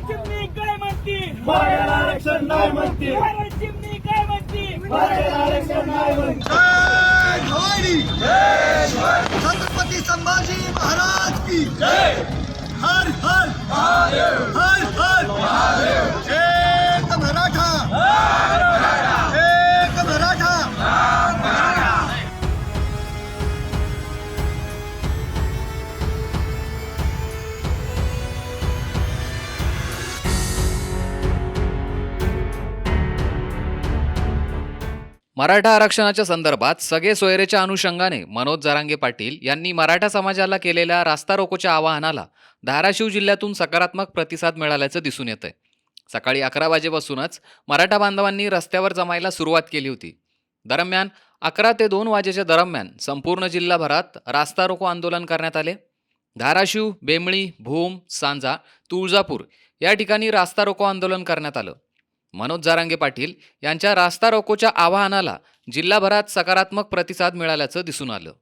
चिमणी काय म्हणती. मराठा आरक्षण नाही म्हणते. मराठी चिमणी काय म्हणती. मराठा आरक्षण नाही म्हणते. छत्रपती संभाजी महाराज की हर हर. हर हर. मराठा आरक्षणाच्या संदर्भात सगळे सोयरेच्या अनुषंगाने मनोज जरांगे पाटील यांनी मराठा समाजाला केलेल्या रास्ता रोकोच्या आवाहनाला धाराशिव जिल्ह्यातून सकारात्मक प्रतिसाद मिळाल्याचं दिसून येतंय. सकाळी अकरा वाजेपासूनच मराठा बांधवांनी रस्त्यावर जमायला सुरुवात केली होती. दरम्यान अकरा ते दोन वाजेच्या दरम्यान संपूर्ण जिल्हाभरात रास्ता रोको आंदोलन करण्यात आले. धाराशिव बेमळी भूम सांजा तुळजापूर या ठिकाणी रास्ता रोको आंदोलन करण्यात आलं. मनोज जारांगे पाटील यांच्या रास्ता रोकोच्या आवाहनाला जिल्हाभरात सकारात्मक प्रतिसाद मिळाल्याचं दिसून आलं.